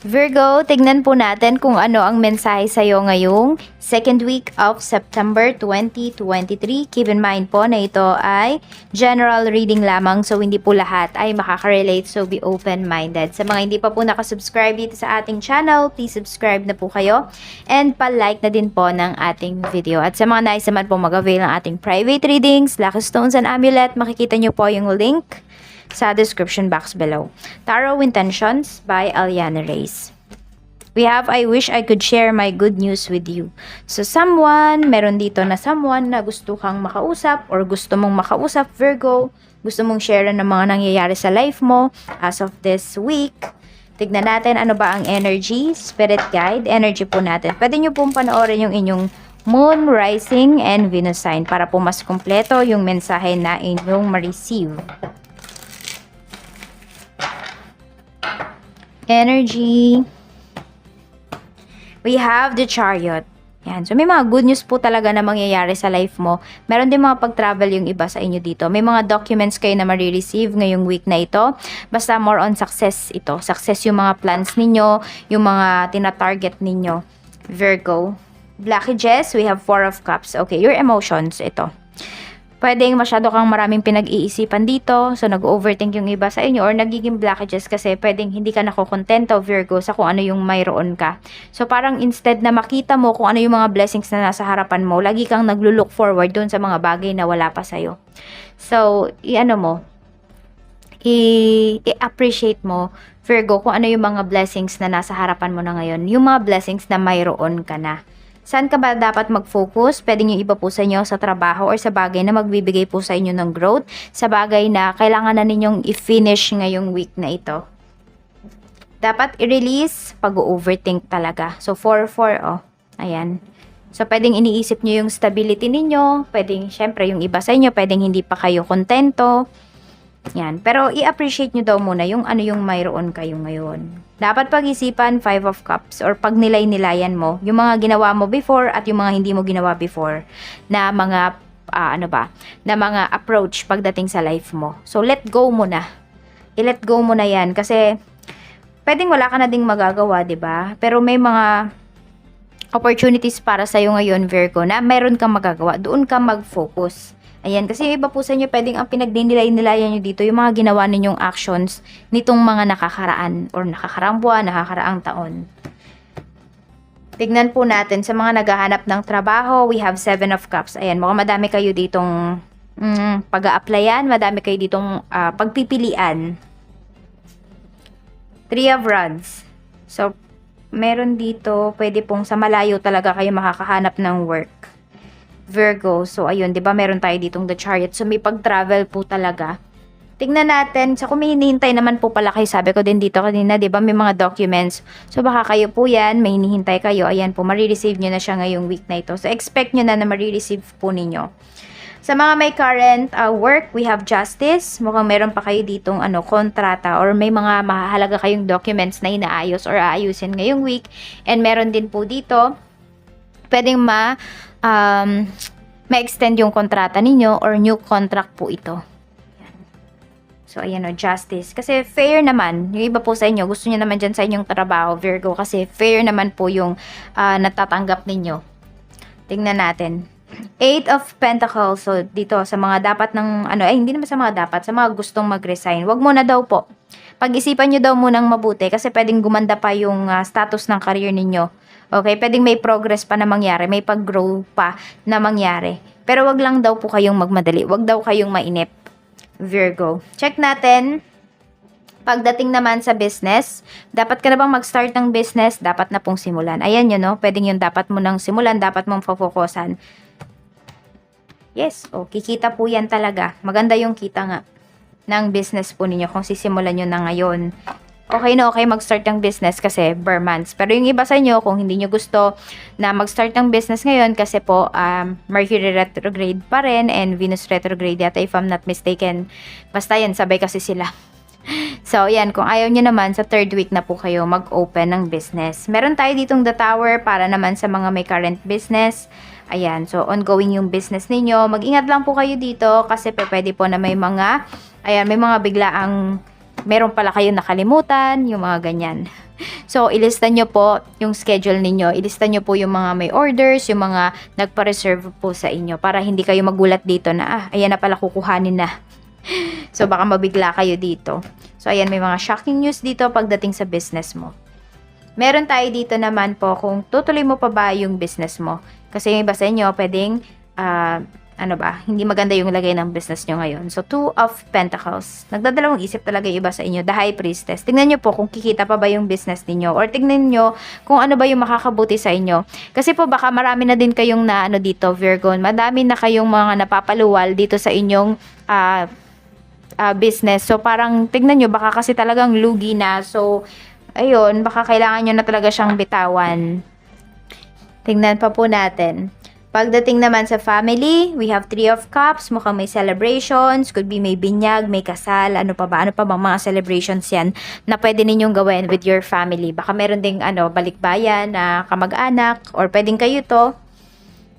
Virgo, tignan po natin kung ano ang mensahe sa'yo ngayong second week of September 2023. Keep in mind po na ito ay general reading lamang so hindi po lahat ay makaka-relate so be open-minded. Sa mga hindi pa po nakasubscribe dito sa ating channel, please subscribe na po kayo and pa-like na din po ng ating video. At sa mga nais naman po mag-avail ng ating private readings, Lucky Stones and Amulet, makikita nyo po yung link sa description box below. Tarot Intentions by Aliana Reyes. We have I wish I could share my good news with you. So someone, meron dito na someone na gusto kang makausap or gusto mong makausap Virgo, gusto mong share ng mga nangyayari sa life mo as of this week. Tignan natin ano ba ang energy, spirit guide, energy po natin. Pwede nyo pong panoorin yung inyong moon, rising, and Venus sign para po mas kumpleto yung mensahe na inyong ma-receive. Energy. We have the chariot. Yan. So, may mga good news po talaga na mangyayari sa life mo. Meron din mga pag-travel yung iba sa inyo dito. May mga documents kayo na marireceive ngayong week na ito. Basta more on success ito. Success yung mga plans ninyo, yung mga tina-target ninyo. Virgo. Blockages, we have Four of Cups. Okay, your emotions, ito pwedeng masyado kang maraming pinag-iisipan dito. So, nag-overthink yung iba sa inyo or nagiging blockages kasi pwedeng hindi ka nakokontento, Virgo, sa kung ano yung mayroon ka. So, parang instead na makita mo kung ano yung mga blessings na nasa harapan mo, lagi kang naglo-look forward dun sa mga bagay na wala pa sa'yo. So, i-ano mo, i-appreciate mo, Virgo, kung ano yung mga blessings na nasa harapan mo na ngayon. Yung mga blessings na mayroon ka na. Saan ka ba dapat mag-focus? Pwede nyo iba po sa sa trabaho or sa bagay na magbibigay po sa inyo ng growth. Sa bagay na kailangan na ninyong i-finish ngayong week na ito. Dapat i-release pag-overthink talaga. So, 4-4, oh. Ayan. So, pwedeng iniisip nyo yung stability ninyo. Pwedeng, syempre, yung iba sa inyo, pwedeng hindi pa kayo kontento. Yan. Pero i-appreciate nyo daw muna yung ano yung mayroon kayo ngayon. Dapat pag-isipan Five of Cups or pag nilay-nilayan mo yung mga ginawa mo before at yung mga hindi mo ginawa before na mga ah, ano ba, na mga approach pagdating sa life mo. So let go mo na. I-let go mo na 'yan kasi pwedeng wala ka na ding magagawa, 'di ba? Pero may mga opportunities para sa iyo ngayon, Virgo, na meron kang magagawa. Doon ka mag-focus. Ayan, kasi yung iba po sa inyo, pwedeng ang pinagdinilay-nilayan nyo dito, yung mga ginawa ninyong actions nitong mga nakakaraan or nakakaraang buwan, nakakaraang taon. Tignan po natin sa mga naghahanap ng trabaho, we have seven of cups. Ayan, mukhang madami kayo ditong mm, pag-a-applyan, madami kayo ditong ah, pagpipilian. Three of rods. So, meron dito, pwede pong sa malayo talaga kayo makakahanap ng work. Virgo. So, ayun, di ba meron tayo ditong the chariot. So, may pag-travel po talaga. Tingnan natin. So, kung hinihintay naman po pala kayo, sabi ko din dito kanina, di ba may mga documents. So, baka kayo po yan, may hinihintay kayo. Ayan po, marireceive nyo na siya ngayong week na ito. So, expect nyo na na marireceive po ninyo. Sa mga may current uh, work, we have justice. Mukhang meron pa kayo ditong ano, kontrata or may mga mahalaga kayong documents na inaayos or aayusin ngayong week. And meron din po dito, pwedeng ma um, ma-extend yung kontrata ninyo or new contract po ito. So, ayan o, justice. Kasi fair naman. Yung iba po sa inyo, gusto nyo naman dyan sa inyong trabaho, Virgo, kasi fair naman po yung ah, natatanggap ninyo. Tingnan natin. Eight of Pentacles. So, dito, sa mga dapat ng, ano, eh, hindi naman sa mga dapat, sa mga gustong mag-resign. Wag mo na daw po. Pag-isipan nyo daw munang mabuti kasi pwedeng gumanda pa yung ah, status ng career ninyo. Okay, pwedeng may progress pa na mangyari, may pag-grow pa na mangyari. Pero wag lang daw po kayong magmadali. Wag daw kayong mainip. Virgo. Check natin. Pagdating naman sa business, dapat ka na bang mag-start ng business? Dapat na pong simulan. Ayan yun, no? Pwedeng yung dapat mo nang simulan, dapat mong fokusan. Yes, oh, kikita po yan talaga. Maganda yung kita nga ng business po ninyo kung sisimulan nyo na ngayon. Okay na okay mag-start ng business kasi bar months. Pero yung iba sa inyo, kung hindi nyo gusto na mag-start ng business ngayon kasi po um, Mercury retrograde pa rin and Venus retrograde yata if I'm not mistaken. Basta yan, sabay kasi sila. So, yan, kung ayaw nyo naman, sa third week na po kayo mag-open ng business. Meron tayo ditong The Tower para naman sa mga may current business. Ayan, so ongoing yung business ninyo. Mag-ingat lang po kayo dito kasi pwede po na may mga, ayan, may mga biglaang, meron pala kayo nakalimutan, yung mga ganyan. So, ilista nyo po yung schedule ninyo. Ilista nyo po yung mga may orders, yung mga nagpa-reserve po sa inyo para hindi kayo magulat dito na, ah, ayan na pala kukuhanin na. So, baka mabigla kayo dito. So, ayan, may mga shocking news dito pagdating sa business mo. Meron tayo dito naman po kung tutuloy mo pa ba yung business mo. Kasi yung iba sa inyo, pwedeng, ah, ano ba, hindi maganda yung lagay ng business nyo ngayon. So, two of pentacles. Nagdadalawang isip talaga yung iba sa inyo. The high priestess. Tingnan nyo po kung kikita pa ba yung business ninyo. Or tingnan nyo kung ano ba yung makakabuti sa inyo. Kasi po baka marami na din kayong na ano dito, Virgo. Madami na kayong mga napapaluwal dito sa inyong ah, ah, business. So, parang tingnan nyo, baka kasi talagang lugi na. So, ayun, baka kailangan nyo na talaga siyang bitawan. Tingnan pa po natin. Pagdating naman sa family, we have Three of Cups, mukhang may celebrations, could be may binyag, may kasal, ano pa ba, ano pa bang mga celebrations yan na pwede ninyong gawin with your family. Baka meron ding ano, balikbayan na kamag-anak, or pwedeng kayo to.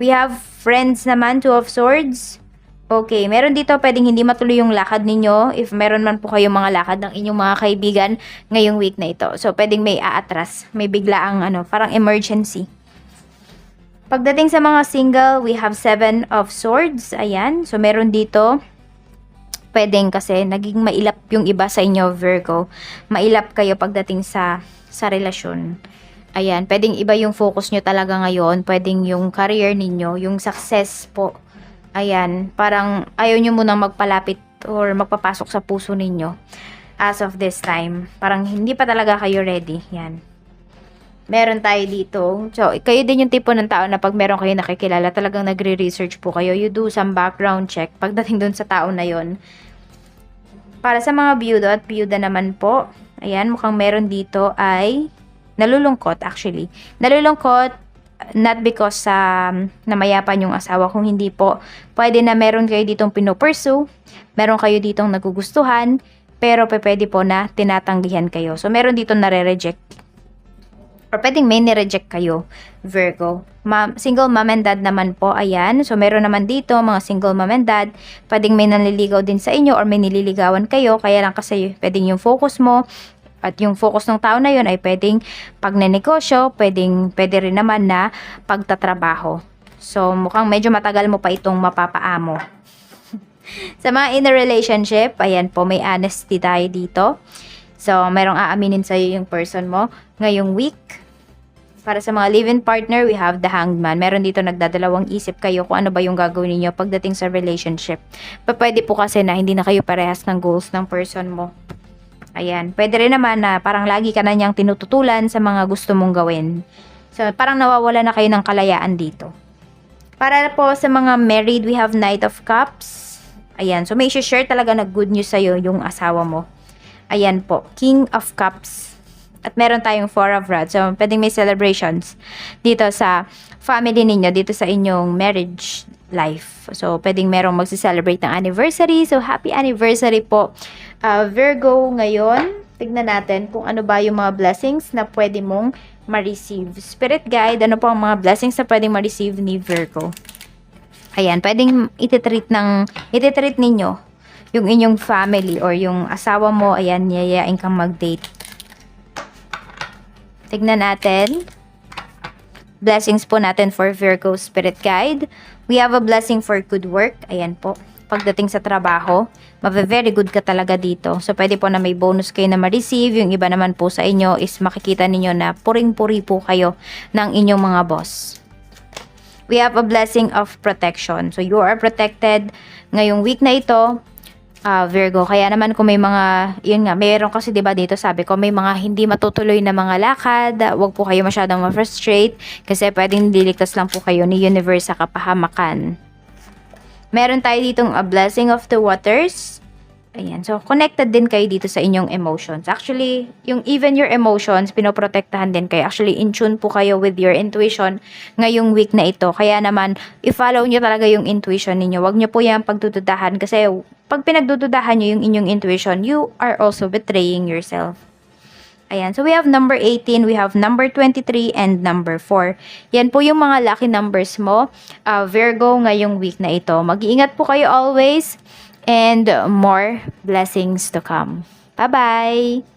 We have friends naman, Two of Swords. Okay, meron dito pwedeng hindi matuloy yung lakad ninyo if meron man po kayong mga lakad ng inyong mga kaibigan ngayong week na ito. So, pwedeng may aatras, may biglaang ano, parang emergency. Pagdating sa mga single, we have Seven of Swords. Ayan. So, meron dito. Pwedeng kasi naging mailap yung iba sa inyo, Virgo. Mailap kayo pagdating sa sa relasyon. Ayan. Pwedeng iba yung focus nyo talaga ngayon. Pwedeng yung career ninyo, yung success po. Ayan. Parang ayaw nyo munang magpalapit or magpapasok sa puso ninyo as of this time. Parang hindi pa talaga kayo ready. Yan meron tayo dito. So, kayo din yung tipo ng tao na pag meron kayo nakikilala, talagang nagre-research po kayo. You do some background check pagdating dun sa tao na yon. Para sa mga byudo at byuda naman po, ayan, mukhang meron dito ay nalulungkot actually. Nalulungkot not because um, namayapan yung asawa, kung hindi po, pwede na meron kayo ditong pinopursue, meron kayo ditong nagugustuhan, pero pe- pwede po na tinatanggihan kayo. So, meron dito nare-reject or pwedeng may nireject kayo, Virgo. Ma- single mom and dad naman po, ayan. So, meron naman dito, mga single mom and dad, pwedeng may nanliligaw din sa inyo or may nililigawan kayo, kaya lang kasi pwedeng yung focus mo at yung focus ng tao na yun ay pwedeng pagnenegosyo, pwedeng, pwede rin naman na pagtatrabaho. So, mukhang medyo matagal mo pa itong mapapaamo. sa mga in a relationship, ayan po, may honesty tayo dito. So, merong aaminin sa'yo yung person mo ngayong week. Para sa mga live-in partner, we have the hanged man. Meron dito nagdadalawang isip kayo kung ano ba yung gagawin niyo pagdating sa relationship. Pa pwede po kasi na hindi na kayo parehas ng goals ng person mo. Ayan. Pwede rin naman na parang lagi ka na niyang tinututulan sa mga gusto mong gawin. So, parang nawawala na kayo ng kalayaan dito. Para po sa mga married, we have Knight of Cups. Ayan. So, may share talaga na good news sa'yo yung asawa mo. Ayan po. King of Cups. At meron tayong Four of Rods. So, pwedeng may celebrations dito sa family ninyo, dito sa inyong marriage life. So, pwedeng merong magsi-celebrate ng anniversary. So, happy anniversary po. Uh, Virgo ngayon, tignan natin kung ano ba yung mga blessings na pwede mong ma-receive. Spirit guide, ano po ang mga blessings na pwedeng ma-receive ni Virgo? Ayan, pwedeng ititreat ng, ititreat ninyo yung inyong family or yung asawa mo, ayan, yayain kang mag-date. Tignan natin. Blessings po natin for Virgo Spirit Guide. We have a blessing for good work. Ayan po. Pagdating sa trabaho, mabe-very good ka talaga dito. So, pwede po na may bonus kayo na ma-receive. Yung iba naman po sa inyo is makikita ninyo na puring-puri po kayo ng inyong mga boss. We have a blessing of protection. So, you are protected ngayong week na ito ah, Virgo. Kaya naman kung may mga, yun nga, mayroon kasi 'di ba dito sabi ko, may mga hindi matutuloy na mga lakad, wag po kayo masyadong ma-frustrate kasi pwedeng liligtas lang po kayo ni universe sa kapahamakan. Meron tayo ditong a blessing of the waters. Ayan, so connected din kayo dito sa inyong emotions. Actually, yung even your emotions, pinoprotektahan din kayo. Actually, in tune po kayo with your intuition ngayong week na ito. Kaya naman, i-follow nyo talaga yung intuition ninyo. Huwag nyo po yan pagdududahan kasi pag pinagdududahan nyo yung inyong intuition, you are also betraying yourself. Ayan. So, we have number 18, we have number 23, and number 4. Yan po yung mga lucky numbers mo, uh, Virgo, ngayong week na ito. Mag-iingat po kayo always, and more blessings to come. Bye-bye!